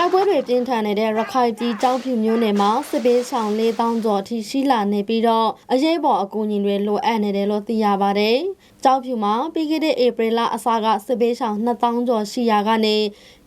တိုက်ပွဲတွေပြင်းထန်နေတဲ့ရခိုင်ပြည်တောင်ပြူမျိုးနယ်မှာစစ်ပေးဆောင်၄000ကျော်အထိရှိလာနေပြီးတော့အရေးပေါ်အကူအညီတွေလိုအပ်နေတယ်လို့သိရပါတယ်။တောင်ပြူမှာပြီးခဲ့တဲ့ဧပြီလအစကစစ်ပေးဆောင်2000ကျော်ရှိရာကနေ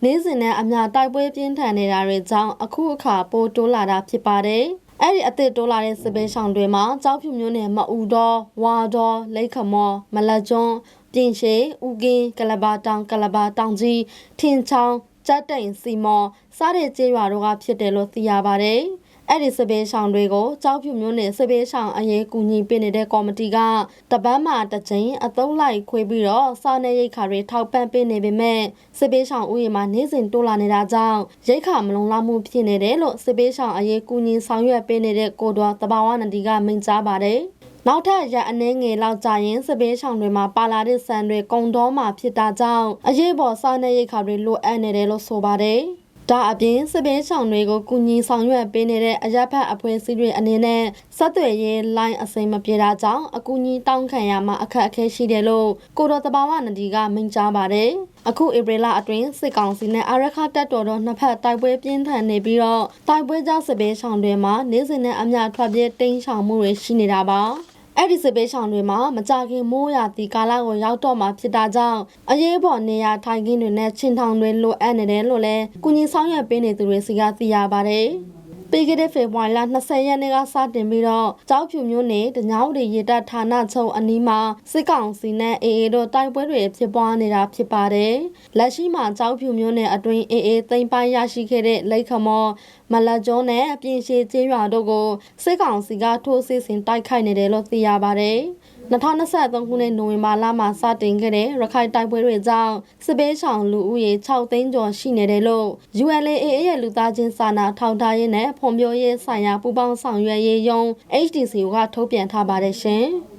နေ့စဉ်နဲ့အများတိုက်ပွဲပြင်းထန်နေတာတွေကြောင့်အခုအခါပိုတိုးလာတာဖြစ်ပါတယ်။အဲ့ဒီအစ်စ်တိုးလာတဲ့စစ်ပေးဆောင်တွေမှာကြောက်ဖြူမျိုးနယ်မအူတော်ဝါတော်လိတ်ခမော်မလက်ကျွန်းပြင်ရှေဥကင်းကလဘာတောင်ကလဘာတောင်ကြီးထင်ချောင်း ကြက်တိန်စီမော်စားတဲ့ကျေးရွာတို့ကဖြစ်တယ်လို့သိရပါတယ်။အဲ့ဒီစပင်းဆောင်တွေကိုကြောက်ဖြူမျိုးနဲ့စပင်းဆောင်အရေးကူညီပေးနေတဲ့ကော်မတီကတပန်းမှာတစ်ချိန်အသုံးလိုက်ခွေးပြီးတော့စားနေရိတ်ခါတွေထောက်ပံ့ပေးနေပေမဲ့စပင်းဆောင်ဥယျာဉ်မှာနေစဉ်တိုးလာနေတာကြောင့်ရိတ်ခါမလုံလောက်မှုဖြစ်နေတယ်လို့စပင်းဆောင်အရေးကူညီဆောင်ရွက်ပေးနေတဲ့ကိုတော်တဘာဝနဒီကမိန့်ကြားပါတယ်။ နောက်ထပ်ရက်အနှဲငယ်လောက်ကြာရင်စပင်းဆောင်တွေမှာပါလာတဲ့ဆန်တွေကုံတော်မှာဖြစ်တာကြောင့်အရေးပေါ်စားနေရိတ်ခါတွေလိုအပ်နေတယ်လို့ဆိုပါတယ်။ဒါအပြင်စပင်းဆောင်တွေကိုကုညီဆောင်ရွက်ပေးနေတဲ့အရက်ဖက်အဖွဲ့အစည်းတွေအနေနဲ့ဆက်သွယ်ရေးလိုင်းအစိမ်းမပြေတာကြောင့်အကူအညီတောင်းခံရမှာအခက်အခဲရှိတယ်လို့ကိုတော်တဘာဝနဒီကမိန့်ကြားပါတယ်။အခုဧပြီလအတွင်းစစ်ကောင်စီနဲ့အာရခတပ်တော်တို့နှစ်ဖက်တိုက်ပွဲပြင်းထန်နေပြီးတော့တိုက်ပွဲကြောင့်စပင်းဆောင်တွေမှာနေစဉ်နဲ့အမျှထွက်ပြေးတိမ်းရှောင်မှုတွေရှိနေတာပါ။ အဲ့ဒီစစ်ပေးဆောင်တွေမှာမကြခင်မိုးရာသီကာလကိုရောက်တော့မှဖြစ်တာကြောင့်အရေးပေါ်နေရာထိုင်ခင်းတွေနဲ့ချင်းထောင်တွေလိုအပ်နေတယ်လို့လည်းကုညီဆောင်ရွက်ပေးနေသူတွေစီကသိရပါတယ်။ ပြီးခဲ့တဲ့ဖေဖော်ဝါရီလ20ရက်နေ့ကစတင်ပြီးတော့ကြောက်ဖြူမျိုးနဲ့တညောင်းတွေရတပ်ဌာနချုပ်အနီးမှာစစ်ကောင်စီနဲ့အေအေတို့တိုက်ပွဲတွေဖြစ်ပွားနေတာဖြစ်ပါတယ်။လက်ရှိမှာကြောက်ဖြူမျိုးနဲ့အတွင်းအေအေသိမ်းပိုင်းရရှိခဲ့တဲ့လိတ်ခမောမလကျွန်းနဲ့အပြင်ရှိကျေးရွာတို့ကိုစစ်ကောင်စီကထိုးစစ်ဆင်တိုက်ခိုက်နေတယ်လို့သိရပါတယ်။ 2023ခုနှစ်နိုဝင်ဘာလမှာစတင်ခဲ့တဲ့ရခိုင်တိုက်ပွဲတွေကြောင့်စစ်ပေးဆောင်လူဦးရေ6သိန်းကျော်ရှိနေတယ်လို့ ULAA ရဲ့လူသားချင်းစာနာထောက်ထားရေးနဲ့ဖွံ့ဖြိုးရေးဆိုင်ရာပူးပေါင်းဆောင်ရွက်ရေးယုံ HDC ကထုတ်ပြန်ထားပါတယ်ရှင်။